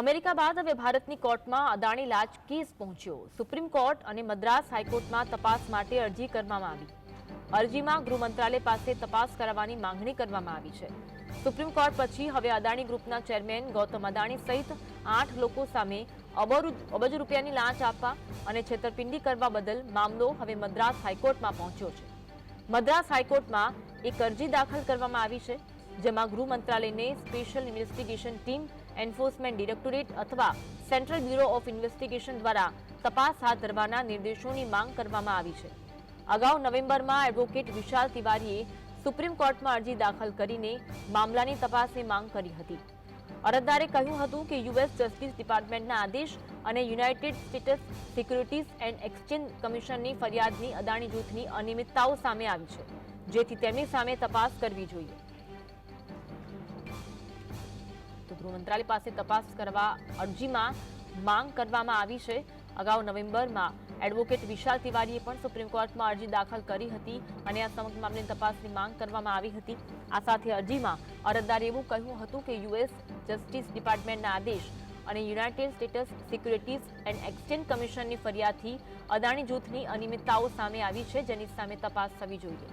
America બાદ હવે ભારતની કોર્ટમાં અદાણી લાંચ કેસ પહોંચ્યો. સુપ્રીમ કોર્ટ અને મદ્રાસ હાઈકોર્ટમાં તપાસ માટે અરજી કરવામાં આવી. અરજીમાં ગૃહ મંત્રાલય પાસે તપાસ કરાવવાની માંગણી કરવામાં આવી છે. સુપ્રીમ કોર્ટ પછી હવે અદાણી ગ્રુપના ચેરમેન ગૌતમ અદાણી સહિત આઠ લોકો સામે અબજો રૂપિયાની લાંચ આપવા અને છેતરપિંડી કરવા બદલ મામલો હવે મદ્રાસ હાઈકોર્ટમાં પહોંચ્યો છે. મદ્રાસ હાઈકોર્ટમાં એક અરજી દાખલ કરવામાં આવી છે, જેમાં ગૃહ મંત્રાલયને special investigation team enforcement directorate અથવા સેન્ટ્રલ બ્યુરો ઓફ ઇન્વેસ્ટિગેશન દ્વારા તપાસ હાથ ધરવાના નિર્દેશોની માંગ કરવામાં આવી છે. અગાઉ નવેમ્બરમાં એડવોકેટ વિશાલ તિવારીએ સુપ્રીમ કોર્ટમાં અરજી દાખલ કરીને મામલાની તપાસની માંગ કરી હતી. અરજદારે કહ્યું હતું કે યુએસ જસ્ટિસ ડિપાર્ટમેન્ટના આદેશ અને United States securities and exchange કમિશનની ફરિયાદની અદાણી જૂથની અનિયમિતતાઓ સામે આવી છે, જેથી તેમની સામે તપાસ કરવી જોઈએ. ગૃહ મંત્રાલય પાસે તપાસ કરવા અરજીમાં માંગ કરવામાં આવી છે. અગાઉ નવેમ્બરમાં એડવોકેટ વિશાલ તિવારીએ પણ સુપ્રીમ કોર્ટમાં અરજી દાખલ કરી હતી અને આ સમગ્ર મામલે તપાસની માંગ કરવામાં આવી હતી. આ સાથે અરજીમાં અરજદારે એવું કહ્યું હતું કે યુએસ જસ્ટિસ ડિપાર્ટમેન્ટના આદેશ અને United States securities and exchange કમિશનની ફરિયાદથી અદાણી જૂથની અનિયમિતતાઓ સામે આવી છે, જેની સામે તપાસ થવી જોઈએ.